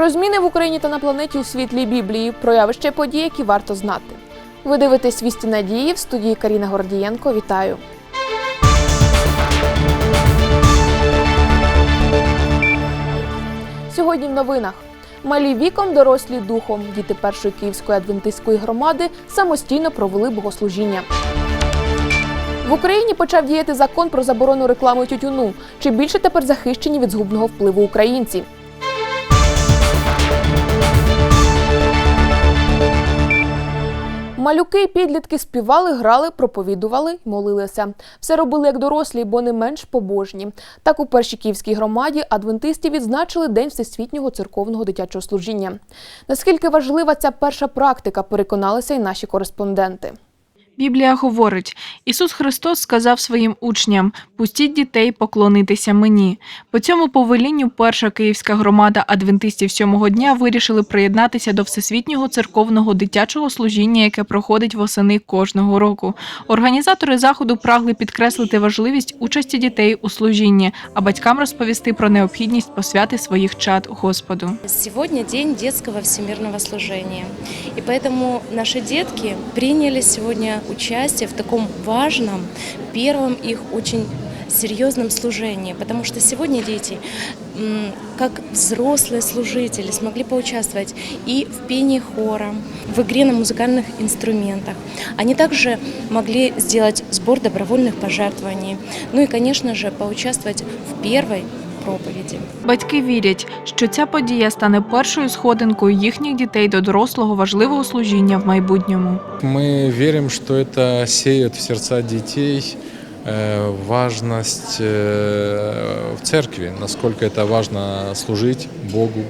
Про зміни в Україні та на планеті у світлі Біблії, про явища і події, які варто знати. Ви дивитесь «Вісті надії в студії Каріна Гордієнко. Вітаю. Сьогодні в новинах. Малі віком, дорослі духом. Діти першої київської адвентистської громади самостійно провели богослужіння. В Україні почав діяти закон про заборону реклами тютюну. Чи більше тепер захищені від згубного впливу українці? Малюки підлітки співали, грали, проповідували й молилися. Все робили як дорослі, бо не менш побожні. Так у першій київській громаді адвентисти відзначили День всесвітнього церковного дитячого служіння. Наскільки важлива ця перша практика, переконалися й наші кореспонденти. Біблія говорить: Ісус Христос сказав своїм учням: пустіть дітей поклонитися мені. По цьому повелінню перша київська громада адвентистів сьомого дня вирішили приєднатися до всесвітнього церковного дитячого служіння, яке проходить восени кожного року. Організатори заходу прагли підкреслити важливість участі дітей у служінні, а батькам розповісти про необхідність посвяти своїх чад Господу. Сегодня день детского всемирного служения. И поэтому наши детки приняли сегодня участие в таком важном, первом их очень серьезном служении, потому что сегодня дети, м, как взрослые служители, смогли поучаствовать и в пении хора, в игре на музыкальных инструментах. Они также могли сделать сбор добровольных пожертвований, ну и, конечно же, поучаствовать в первой проповеди. Батьки вірять, що ця подія стане першою сходинкою їхніх дітей до дорослого важливого служіння в майбутньому. Мы верим, что это сеет в сердца детей э, важность э, в церкви, насколько это важно служить Богу,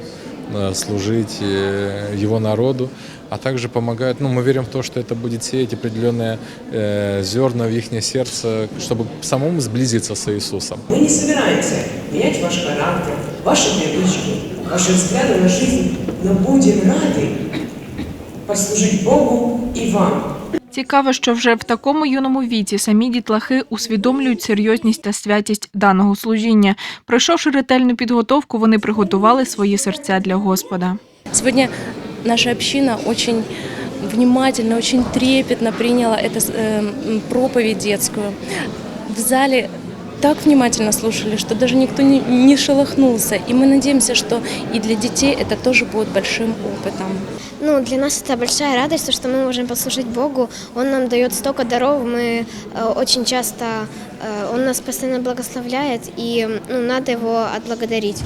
э, служить э, Его народу, а также помогает, ну, мы верим в то, что это будет сеять определенные э, зерна в их сердце, чтобы самому сблизиться с Иисусом. Мы не собираемся менять ваш характер, ваши привычки, ваши взгляды на жизнь, но будем рады послужить Богу и вам. Цікаво, що вже в такому юному віці самі дітлахи усвідомлюють серйозність та святість даного служіння. Пройшовши ретельну підготовку, вони приготували свої серця для Господа. Сегодня наша община очень внимательно, очень трепетно приняла эту э, м, проповедь детскую. В зале так внимательно слушали, что даже никто не, не шелохнулся. И мы надеемся, что и для детей это тоже будет большим опытом. Ну, для нас это большая радость, то, что мы можем послужить Богу. Он нам дает столько даров, мы э, очень часто, э, Он нас постоянно благословляет, и ну, надо Его отблагодарить.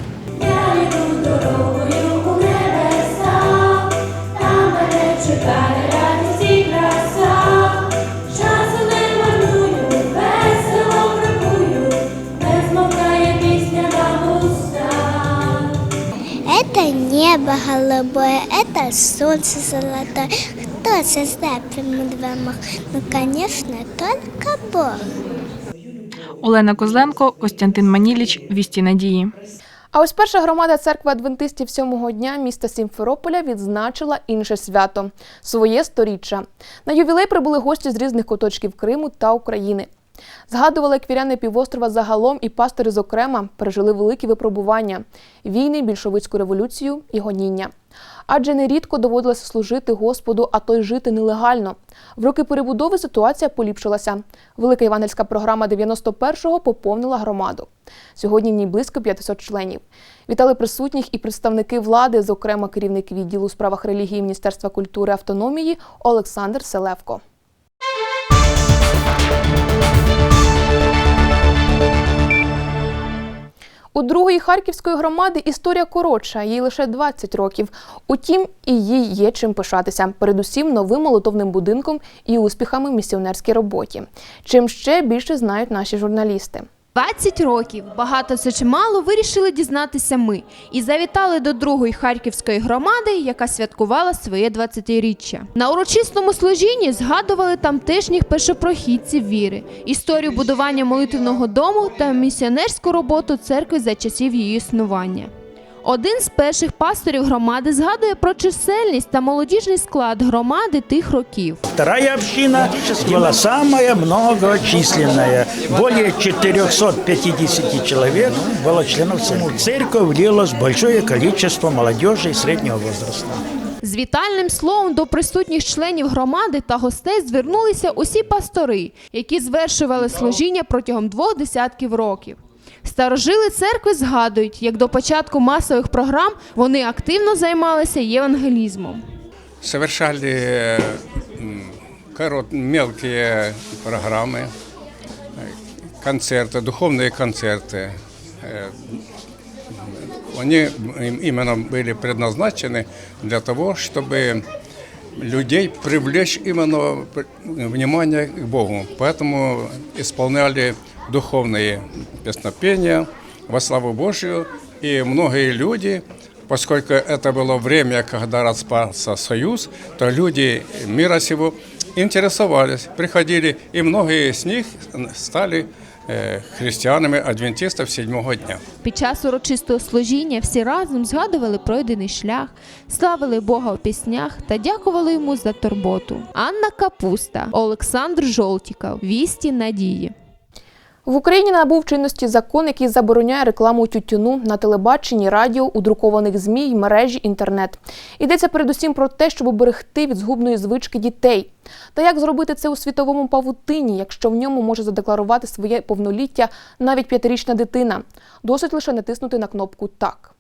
Это небо голубое, это солнце золотое. Кто создал прямых домах? Ну, конечно, только Бог. Олена Козленко, Костянтин Маніліч, Вісті Надії. А ось перша громада церкви адвентистів сьомого дня міста Сімферополя відзначила інше свято своє сторіччя. На ювілей прибули гості з різних куточків Криму та України. Згадували, квіряни півострова загалом і пастори, зокрема, пережили великі випробування війни, більшовицьку революцію і гоніння. Адже нерідко доводилося служити Господу, а то й жити нелегально. В роки перебудови ситуація поліпшилася. Велика євангельська програма 91-го поповнила громаду. Сьогодні в ній близько 500 членів. Вітали присутніх і представники влади, зокрема керівник відділу у справах релігії Міністерства культури і автономії Олександр Селевко. У другої харківської громади історія коротша, їй лише 20 років. Утім, і їй є чим пишатися, передусім новим молотовним будинком і успіхами в місіонерській роботі. Чим ще більше знають наші журналісти. 20 років, багато це чи мало, вирішили дізнатися ми і завітали до другої харківської громади, яка святкувала своє 20-річчя. На урочистому служінні згадували тамтешніх першопрохідців віри, історію будування молитвного дому та місіонерську роботу церкви за часів її існування. Один з перших пасторів громади згадує про чисельність та молодіжний склад громади тих років. Вторая община была самая многочисленная. Более 450 человек было членов церкви. Церковь влилось большое количество молодежи среднего возраста. З вітальним словом до присутніх членів громади та гостей звернулися усі пастори, які звершували служіння протягом двох десятків років. Старожили церкви згадують, як до початку масових програм вони активно займалися євангелізмом. совершали м, корот, мелкие программы, э, концерты, духовные концерты. Э, Они им- именно были предназначены для того, чтобы людей привлечь именно п- внимание к Богу. Поэтому исполняли духовные песнопения во славу Божью. И многие люди, поскольку это было время, когда распался Союз, то люди мира сего интересовались, приходили, и многие из них стали э, адвентистів сьомого дня. Під час урочистого служіння всі разом згадували пройдений шлях, славили Бога у піснях та дякували йому за турботу. Анна Капуста, Олександр Жолтіков, Вісті Надії. В Україні набув чинності закон, який забороняє рекламу тютюну на телебаченні, радіо, у друкованих змі й мережі інтернет. Йдеться передусім про те, щоб уберегти від згубної звички дітей. Та як зробити це у світовому павутині, якщо в ньому може задекларувати своє повноліття навіть п'ятирічна дитина? Досить лише натиснути на кнопку Так.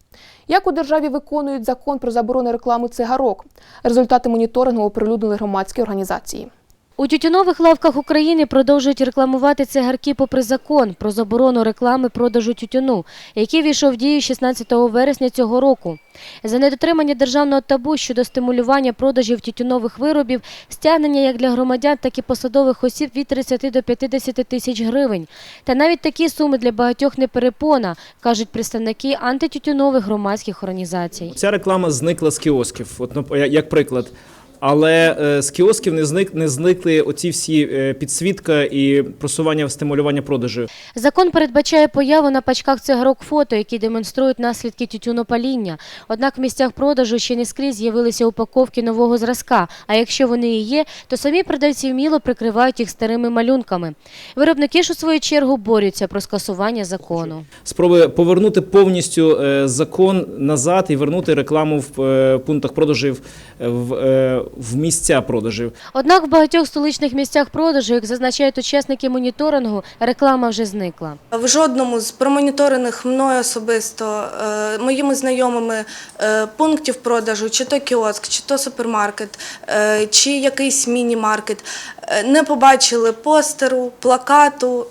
Як у державі виконують закон про заборону реклами цигарок? Результати моніторингу оприлюднили громадські організації. У тютюнових лавках України продовжують рекламувати цигарки попри закон про заборону реклами продажу тютюну, який війшов в дію 16 вересня цього року. За недотримання державного табу щодо стимулювання продажів тютюнових виробів, стягнення як для громадян, так і посадових осіб від 30 до 50 тисяч гривень. Та навіть такі суми для багатьох не перепона, кажуть представники антитютюнових громадських організацій. Ця реклама зникла з кіосків, от, ну, як приклад. Але е, з кіосків не зник не зникли оці всі е, підсвітка і просування стимулювання продажу. Закон передбачає появу на пачках цигарок фото, які демонструють наслідки тютюнопаління. Однак в місцях продажу ще не скрізь з'явилися упаковки нового зразка. А якщо вони і є, то самі продавці вміло прикривають їх старими малюнками. Виробники ж у свою чергу борються про скасування закону. Спроби повернути повністю е, закон назад і вернути рекламу в е, пунктах продажів в, е, в місця продажів. Однак в багатьох столичних місцях продажу, як зазначають учасники моніторингу, реклама вже зникла. В жодному з промоніторених мною особисто е, моїми знайомими е, пунктів продажу, чи то кіоск, чи то супермаркет, е, чи якийсь міні-маркет, не побачили постеру, плакату,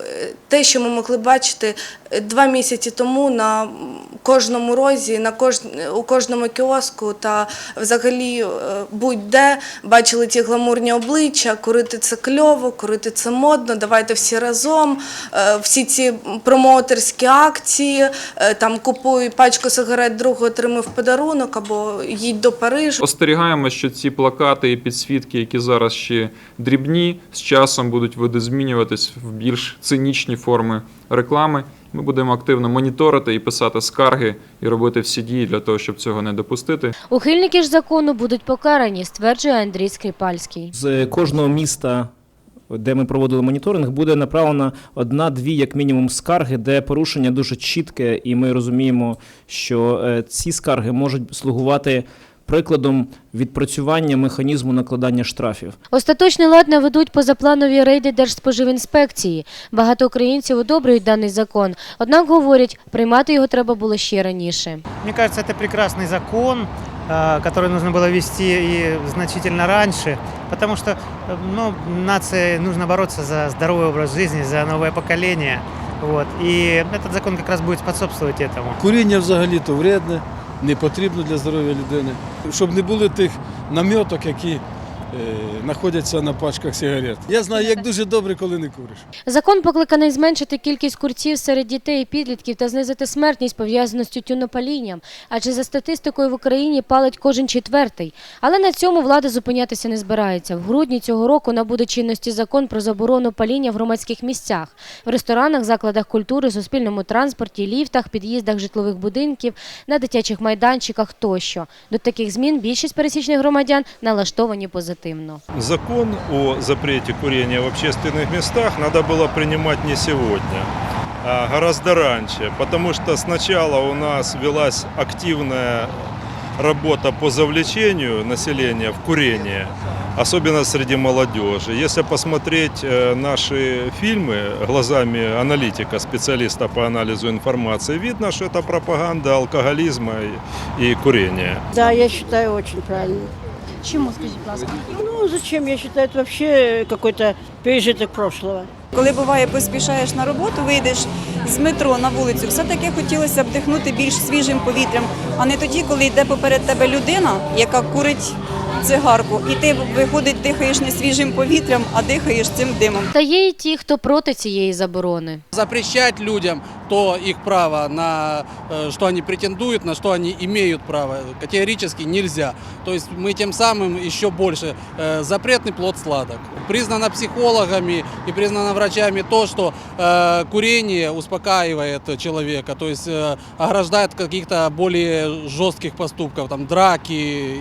те, що ми могли бачити два місяці тому на кожному розі, на кож... у кожному кіоску та взагалі е, будь-де бачили ті гламурні обличчя, курити це кльово, курити це модно, давайте всі разом. Е, Всі ці промоутерські акції, е, там купуй пачку сигарет, другу отримай в подарунок або їдь до Парижу. Спостерігаємо, що ці плакати і підсвітки, які зараз ще дрібні, з часом будуть видозмінюватись в більш цинічні форми реклами. Ми будемо активно моніторити і писати скарги і робити всі дії для того, щоб цього не допустити. Ухильники ж закону будуть покарані, стверджує Андрій Скрипальський. З кожного міста, де ми проводили моніторинг, буде направлена одна-дві, як мінімум, скарги, де порушення дуже чітке, і ми розуміємо, що е, ці скарги можуть слугувати прикладом відпрацювання механізму накладання штрафів. Остаточний лад наведуть позапланові рейди Держспоживінспекції. Багато українців одобрюють даний закон, однак говорять, приймати його треба було ще раніше. Мне кажется, это прекрасный закон, э, который нужно было ввести и значительно раньше, потому что э, ну, нации нужно бороться за здоровый образ жизни, за новое поколение. Вот. И этот закон как раз будет способствовать этому. Куріння взагалі-то вредне, не потрібно для здоров'я людини. Щоб не було тих наміток, які знаходяться на пачках сигарет. Я знаю, як дуже добре, коли не куриш. Закон покликаний зменшити кількість курців серед дітей і підлітків та знизити смертність пов'язану з тютюнопалінням, адже за статистикою в Україні палить кожен четвертий. Але на цьому влада зупинятися не збирається. В грудні цього року набуде чинності закон про заборону паління в громадських місцях, в ресторанах, закладах культури, суспільному транспорті, ліфтах, під'їздах житлових будинків, на дитячих майданчиках тощо. До таких змін більшість пересічних громадян налаштовані позитивно. Закон о запрете курения в общественных местах надо было принимать не сегодня, а гораздо раньше, потому что сначала у нас велась активная работа по завлечению населения в курение, особенно среди молодежи. Если посмотреть э, наши фильмы глазами аналитика, специалиста по анализу информации, видно, что это пропаганда алкоголизма и, и курения. Да, я считаю очень правильно. Чому, скажіть, будь ласка? Ну, зачем? Я считаю, это вообще какой-то пережиток прошлого. Коли буває, поспішаєш на роботу, вийдеш з метро на вулицю, все-таки хотілося б дихнути більш свіжим повітрям, а не тоді, коли йде поперед тебе людина, яка курить цигарку, і ти виходить, дихаєш не свіжим повітрям, а дихаєш цим димом. Та є і ті, хто проти цієї заборони. запрещать людям то их право на э, что они претендуют, на что они имеют право, категорически нельзя. То есть мы тем самым еще больше э, запретный плод сладок. Признано психологами и признано врачами то, что э, курение успокаивает человека, то есть ограждает каких-то более жестких поступков, там драки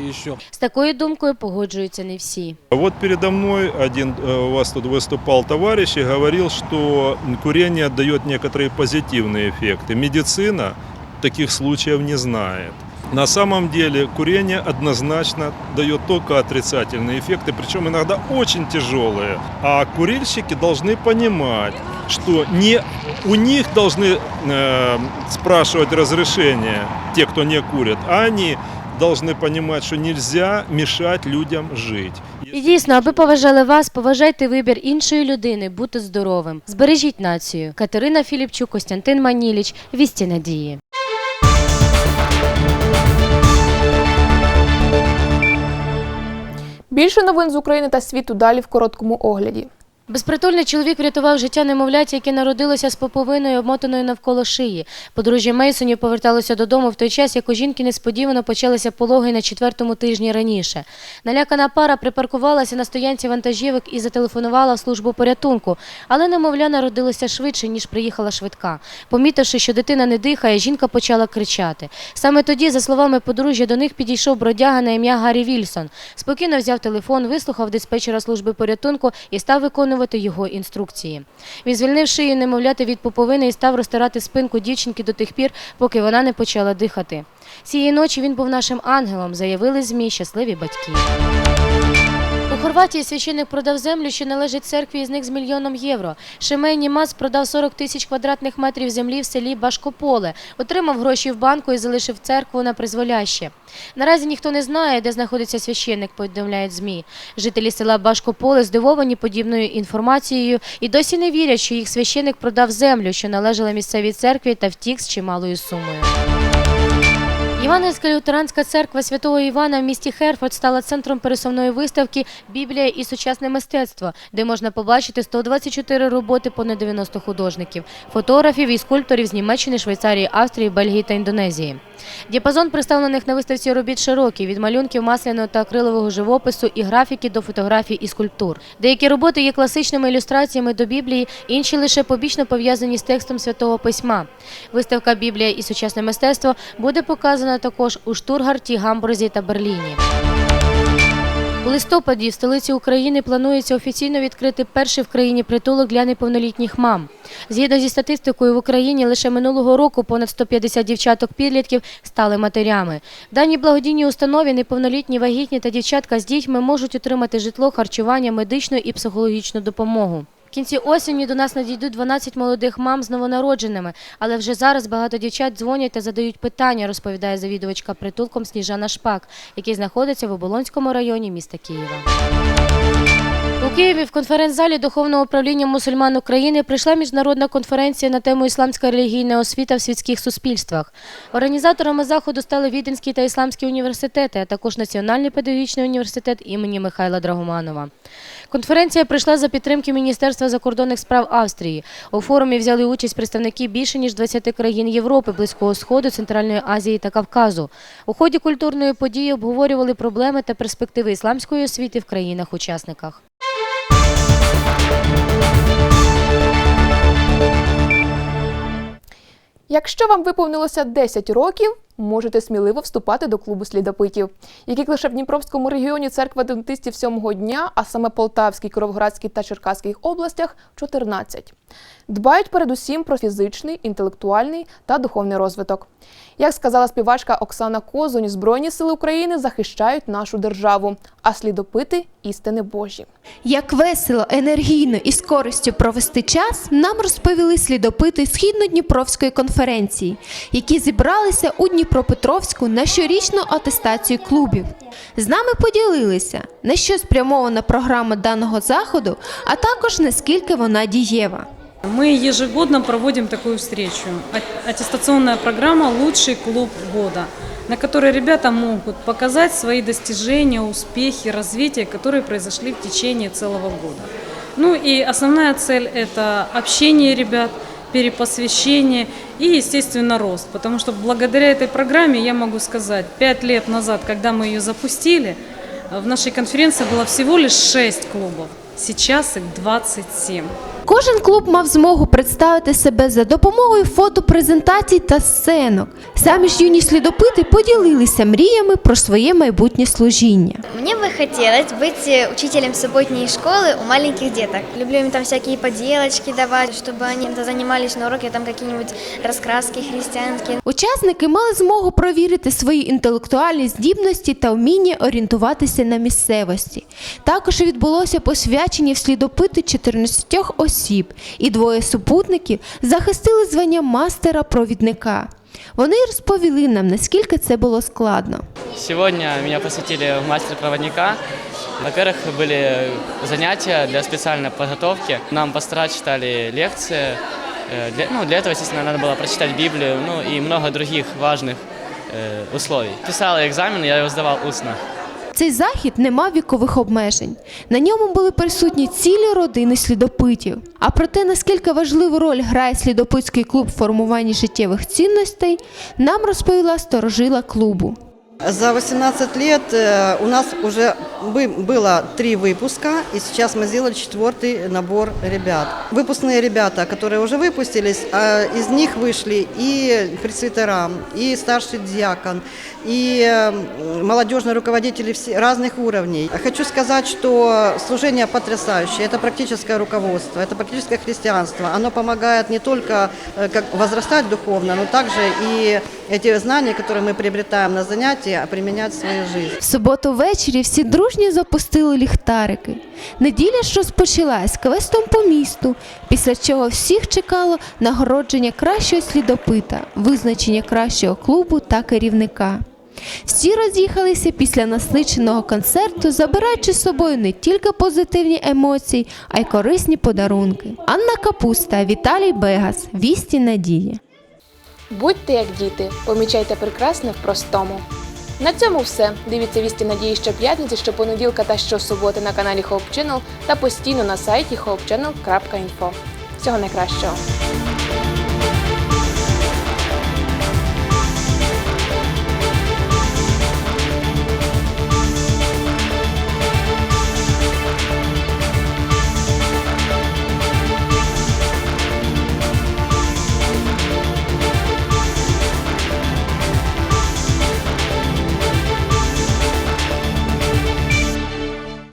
еще. З такою думкою погоджуються не всі. Вот передо мной один у вас тут выступал товарищ и говорил, что курение дает некоторые позитивные эффекты. Медицина таких случаев не знает. На самом деле курение однозначно дает только отрицательные эффекты, причем иногда очень тяжелые. А курильщики должны понимать, что не у них должны э, спрашивать разрешение те, кто не курит, а они должны понимать, что нельзя мешать людям жить. І дійсно, аби поважали вас, поважайте вибір іншої людини, бути здоровим. Збережіть націю. Катерина Філіпчук, Костянтин Маніліч, Вісті Надії. Більше новин з України та світу далі в короткому огляді. Безпритульний чоловік врятував життя немовляті, яке народилося з поповиною, обмотаною навколо шиї. Подружжя Мейсонів поверталося додому в той час, як у жінки несподівано почалися пологи на четвертому тижні раніше. Налякана пара припаркувалася на стоянці вантажівок і зателефонувала в службу порятунку, але немовля народилося швидше, ніж приїхала швидка. Помітивши, що дитина не дихає, жінка почала кричати. Саме тоді, за словами подружжя, до них підійшов бродяга на ім'я Гаррі Вільсон. Спокійно взяв телефон, вислухав диспетчера служби порятунку і став виконувати його інструкції. Він звільнив шию немовляти від поповини і став розтирати спинку дівчинки до тих пір, поки вона не почала дихати. Цієї ночі він був нашим ангелом, заявили ЗМІ щасливі батьки. Хорватії священник продав землю, що належить церкві і зник з мільйоном євро. Шемей Німац продав 40 тисяч квадратних метрів землі в селі Башкополе, отримав гроші в банку і залишив церкву на призволяще. Наразі ніхто не знає, де знаходиться священник, повідомляють ЗМІ. Жителі села Башкополе здивовані подібною інформацією і досі не вірять, що їх священник продав землю, що належала місцевій церкві та втік з чималою сумою. Івангельська лютеранська церква святого Івана в місті Херфорд стала центром пересувної виставки Біблія і сучасне мистецтво, де можна побачити 124 роботи понад 90 художників, фотографів і скульпторів з Німеччини, Швейцарії, Австрії, Бельгії та Індонезії. Діапазон представлених на виставці робіт широкий від малюнків масляного та акрилового живопису і графіки до фотографій і скульптур. Деякі роботи є класичними ілюстраціями до Біблії, інші лише побічно пов'язані з текстом святого письма. Виставка Біблія і сучасне мистецтво буде показана також у Штургарті, Гамбурзі та Берліні. У листопаді в столиці України планується офіційно відкрити перший в країні притулок для неповнолітніх мам. Згідно зі статистикою в Україні лише минулого року понад 150 дівчаток-підлітків стали матерями. В даній благодійній установі неповнолітні вагітні та дівчатка з дітьми можуть отримати житло, харчування, медичну і психологічну допомогу. Кінці осені до нас надійдуть 12 молодих мам з новонародженими, але вже зараз багато дівчат дзвонять та задають питання, розповідає завідувачка притулком Сніжана Шпак, який знаходиться в Оболонському районі міста Києва. Києві в конференц-залі Духовного управління мусульман України прийшла міжнародна конференція на тему Ісламська релігійна освіта в світських суспільствах. Організаторами заходу стали Віденський та Ісламський університети, а також Національний педагогічний університет імені Михайла Драгоманова. Конференція прийшла за підтримки Міністерства закордонних справ Австрії. У форумі взяли участь представники більше ніж 20 країн Європи, Близького Сходу, Центральної Азії та Кавказу. У ході культурної події обговорювали проблеми та перспективи ісламської освіти в країнах-учасниках. Якщо вам виповнилося 10 років, можете сміливо вступати до клубу слідопитів, яких лише в Дніпровському регіоні церква адвентистів сьомого дня, а саме Полтавській, Кіровоградській та Черкаській областях 14. Дбають передусім про фізичний, інтелектуальний та духовний розвиток. Як сказала співачка Оксана Козунь, Збройні сили України захищають нашу державу, а слідопити істини Божі. Як весело, енергійно і з користю провести час, нам розповіли слідопити Східно-Дніпровської конференції, які зібралися у Дніпропетровську на щорічну атестацію клубів. З нами поділилися, на що спрямована програма даного заходу, а також наскільки вона дієва. Мы ежегодно проводим такую встречу. А- Аттестационная программа «Лучший клуб года», на которой ребята могут показать свои достижения, успехи, развитие, которые произошли в течение целого года. Ну и основная цель – это общение ребят, перепосвящение и, естественно, рост. Потому что благодаря этой программе, я могу сказать, пять лет назад, когда мы ее запустили, в нашей конференции было всего лишь 6 клубов. Сейчас их 27. Кожен клуб мав змогу представити себе за допомогою фотопрезентацій та сценок. Самі ж юні слідопити поділилися мріями про своє майбутнє служіння. Мне бы хотелось быть э, учителем субботней школы у маленьких деток. Люблю им там всякие поделочки давать, чтобы они там занимались на уроке, там какие-нибудь раскраски христианские. Учасники мали змогу провірити свої інтелектуальні здібності та вміння орієнтуватися на місцевості. Також відбулося посвячення в слідопити 14 осіб, і двоє супутників захистили звання мастера-провідника. Вони розповіли нам, наскільки це було складно. Сегодня меня посетили в мастер-проводника. Во-первых, были занятия для специальной подготовки. Нам пастора читали лекции. Э, Для, ну, для этого, естественно, надо было прочитать Библию, ну и много других важных э, условий. Писал я экзамен, я его сдавал устно. Цей захід не мав вікових обмежень. На ньому були присутні цілі родини слідопитів. А про те, наскільки важливу роль грає слідопитський клуб в формуванні життєвих цінностей, нам розповіла сторожила клубу. За 18 лет э, у нас уже бы- было три выпуска, и сейчас мы сделали четвертый набор ребят. Выпускные ребята, которые уже выпустились, а из них вышли и пресвитера, и старший диакон, и э, молодежные руководители разных уровней. Хочу сказать, что служение потрясающее, это практическое руководство, это практическое христианство. Оно помогает не только э, возрастать духовно, но также и эти знания, которые мы приобретаем на занятия, применять в своей жизни. В суботу ввечері всі дружньо запустили ліхтарики. Неділя ж розпочалась квестом по місту, після чого всіх чекало нагородження кращого слідопита, визначення кращого клубу та керівника. Всі роз'їхалися після насиченого концерту, забираючи з собою не тільки позитивні емоції, а й корисні подарунки. Анна Капуста, Віталій Бегас, Вісті Надії. Будьте як діти, помічайте прекрасне в простому. На цьому все. Дивіться вісті надії щоп'ятниці, щопонеділка та щосуботи на каналі Hope Channel та постійно на сайті hopechannel.info. Всього найкращого!